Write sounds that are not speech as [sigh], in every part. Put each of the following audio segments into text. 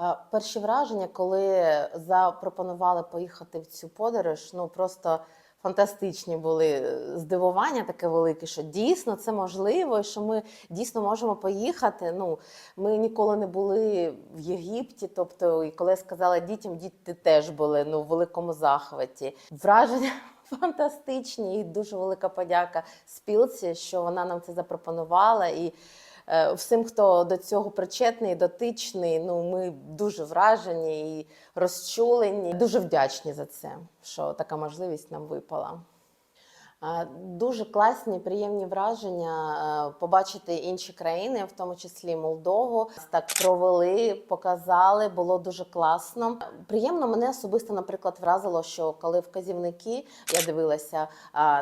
Е, Перші враження, коли запропонували поїхати в цю подорож, ну просто фантастичні були здивування таке велике, що дійсно це можливо, що ми дійсно можемо поїхати. Ну, ми ніколи не були в Єгипті. Тобто, і коли я сказала дітям, діти теж були ну, в великому захваті. Враження [laughs] фантастичні, і дуже велика подяка спілці, що вона нам це запропонувала. І е, всім, хто до цього причетний, дотичний, ну ми дуже вражені і розчулені. Дуже вдячні за це, що така можливість нам випала. Дуже класні, приємні враження е, побачити інші країни, в тому числі Молдову. Так провели, показали, було дуже класно. Приємно мене особисто, наприклад, вразило, що коли вказівники я дивилася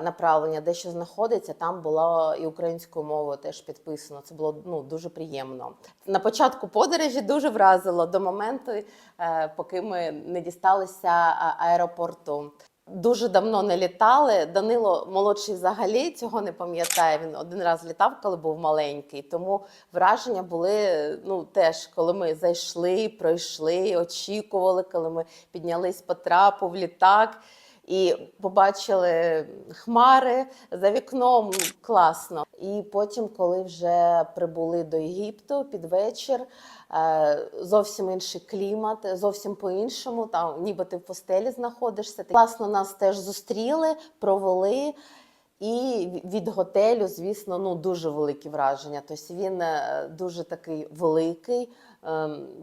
направлення, де що знаходиться, там було і українською мовою теж підписано. Це було ну дуже приємно. На початку подорожі дуже вразило до моменту, е, поки ми не дісталися аеропорту. Дуже давно не літали. Данило молодший взагалі цього не пам'ятає. Він один раз літав, коли був маленький. Тому враження були ну теж, коли ми зайшли, пройшли, очікували, коли ми піднялись по трапу в літак. І побачили хмари за вікном класно. І потім, коли вже прибули до Єгипту під вечір, е, зовсім інший клімат, зовсім по-іншому. Там ніби ти в постелі знаходишся. Класно нас теж зустріли, провели. І від готелю, звісно, ну дуже великі враження. Тобто він е, дуже такий великий,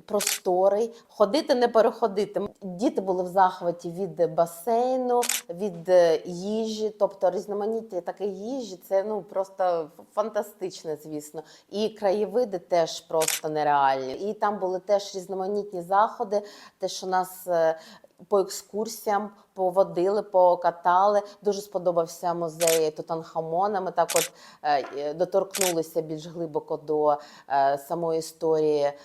просторий. Ходити не переходити. Діти були в захваті від басейну, від е, їжі, тобто різноманіття такої їжі. Це ну просто фантастичне, звісно. І краєвиди теж просто нереальні. І там були теж різноманітні заходи, те, що нас. По екскурсіям поводили, покатали. Дуже сподобався музей Тутанхамона. Ми так от е, е, доторкнулися більш глибоко до е, самої історії е,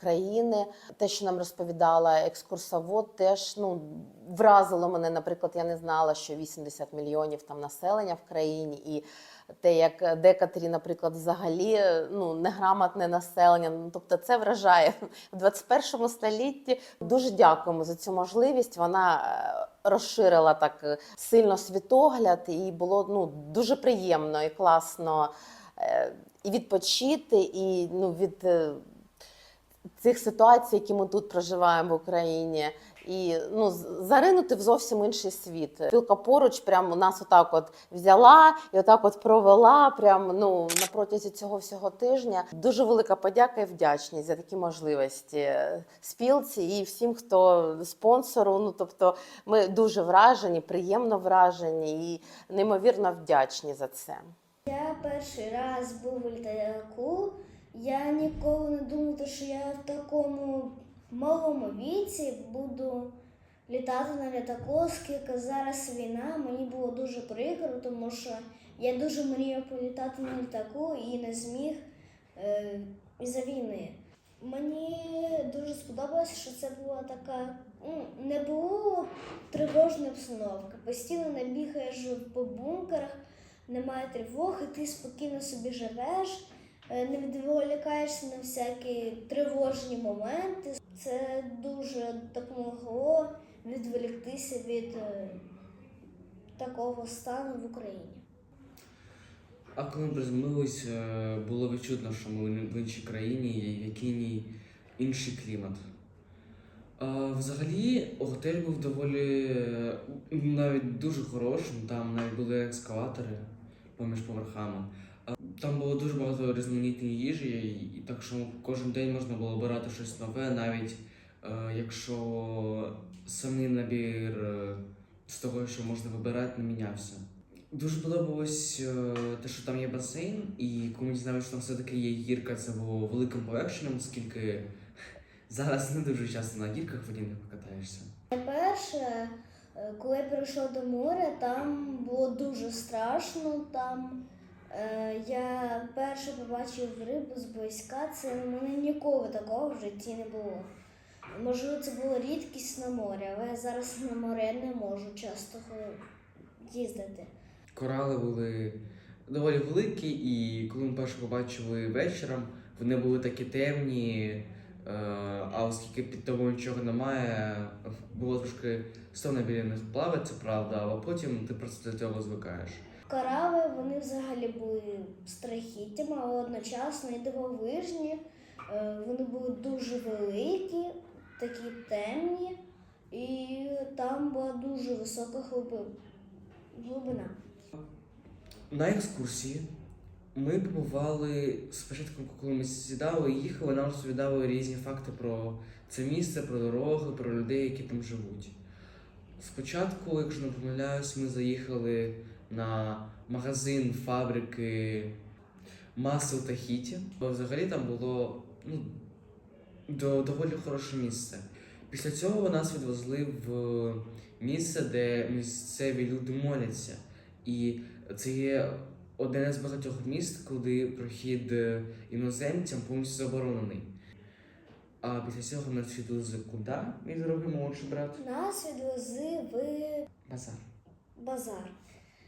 країни. Те, що нам розповідала екскурсовод, теж ну вразило мене. Наприклад, я не знала, що 80 мільйонів там населення в країні і. Те, як декотрі, наприклад, взагалі ну неграмотне населення. Ну тобто, це вражає в 21 столітті. Дуже дякуємо за цю можливість. Вона е, розширила так е, сильно світогляд, і було ну дуже приємно і класно е, і відпочити, і ну від е, цих ситуацій, які ми тут проживаємо в Україні. І ну заринути в зовсім інший світ. Спілка поруч прямо нас отак от взяла і отак от провела. Прямо ну на протязі цього всього тижня. Дуже велика подяка і вдячність за такі можливості спілці і всім, хто спонсору. Ну тобто, ми дуже вражені, приємно вражені і неймовірно вдячні за це. Я перший раз був у літаку. Я ніколи не думала, що я в такому малому віці буду літати на літаку, оскільки зараз війна. Мені було дуже прикро, тому що я дуже мріяв політати на літаку і не зміг е, із-за війни. Мені дуже сподобалося, що це була така. ну, Не було тривожної обстановки. Постійно не бігаєш по бункерах, немає тривог, і ти спокійно собі живеш, е, не відволікаєшся на всякі тривожні моменти. Це дуже допомогло відволіктися від е, такого стану в Україні. А коли ми приземлились, е, було відчутно, що ми в іншій країні, і в якій інший клімат. Взагалі, готель був доволі е, навіть дуже хорошим, там навіть були екскаватори поміж поверхами. Там було дуже багато різноманітної їжі, і- так що кожен день можна було обирати щось нове, навіть е, якщо самий набір е, з того, що можна вибирати, не мінявся. Дуже подобалось е, те, що там є басейн, і коли ми що там все-таки є гірка, це було великим полегшенням, оскільки [laughs] зараз не дуже часто на гірках водійних покатаєшся. Найперше, е, коли я перейшов до моря, там було дуже страшно. Там я перше побачив рибу зблизька. Це в мене ніколи такого в житті не було. Можливо, це було рідкість на морі, але зараз на море не можу часто їздити. Корали були доволі великі, і коли ми перше побачили вечором, вони були такі темні, Е, а оскільки під тобою нічого немає, було трошки стовно біля них плавати, це правда, а потім ти просто до цього звикаєш. Корави вони взагалі були страхіттями, але одночасно і дивовижні. Е, Вони були дуже великі, такі темні, і там була дуже висока глиби- глибина. На екскурсії ми побували спочатку, коли ми сідали і їхали, нам розповідали різні факти про це місце, про дороги, про людей, які там живуть. Спочатку, якщо не помиляюсь, ми заїхали на магазин фабрики масел Тахіті. Бо взагалі там було ну, до, доволі хороше місце. Після цього нас відвезли в місце, де місцеві люди моляться. І це є одне з багатьох міст, куди прохід е, іноземцям повністю заборонений. А після цього нас відвезли куди, мій дорогий молодший брат? Нас відвезли в Базар. базар.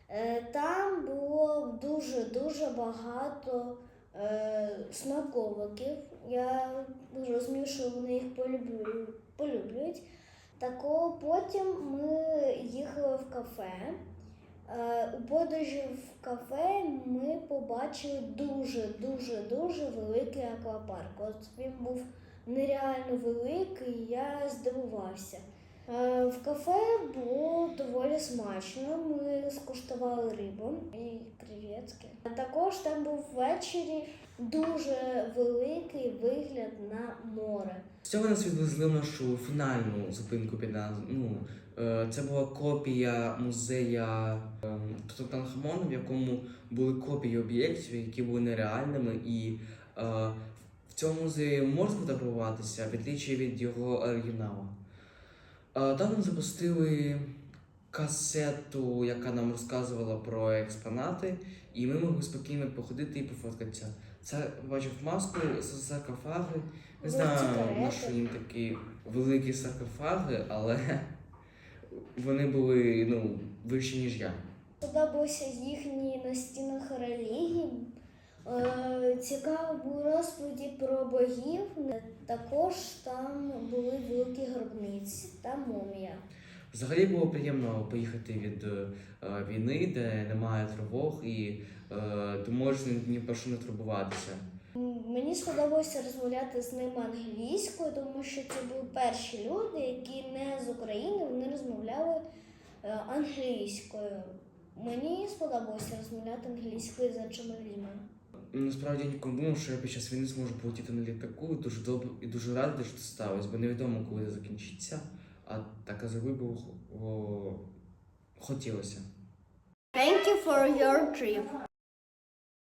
Е, Там було дуже-дуже багато е, смаковиків. Я розумію, що вони їх полюблю, полюблюють. Тако потім ми їхали в кафе. Е, У подорожі в кафе ми побачили дуже-дуже дуже великий аквапарк. От він був нереально великий, я здивувався. Е, В кафе було доволі смачно. Ми скуштували рибу А також там був ввечері дуже великий вигляд на море. З цього нас відвезли в нашу фінальну зупинку під. Ну, е, це була копія музея е, Тутанхамона, в якому були копії об'єктів, які були нереальними, і е, в цьому музеї можна фотографуватися, в відлічі від його оригіналу. Там запустили касету, яка нам розказувала про експонати, і ми могли спокійно походити і пофоткатися. Це побачив маску, саркофаги. Не знаю, на що їм такі великі саркофаги, але [laughs] вони були ну, вищі, ніж я. Подобався їхні на стінах релігії. Е, Цікаво було розповіді про богів. Також там були великі гробниці та мумія. Взагалі було приємно поїхати від е, війни, де немає тривог, і е, ти можеш ні, про що не турбуватися. Мені сподобалося розмовляти з ними англійською, тому що це були перші люди, які не з України, вони розмовляли е, англійською. Мені сподобалося розмовляти англійською з іншими людьми. Насправді я ніколи думав, що я під час війни зможу полетіти на літаку дуже добре і дуже радий, що це сталося, бо невідомо, коли це закінчиться. А так було о, хотілося. Thank you for your trip.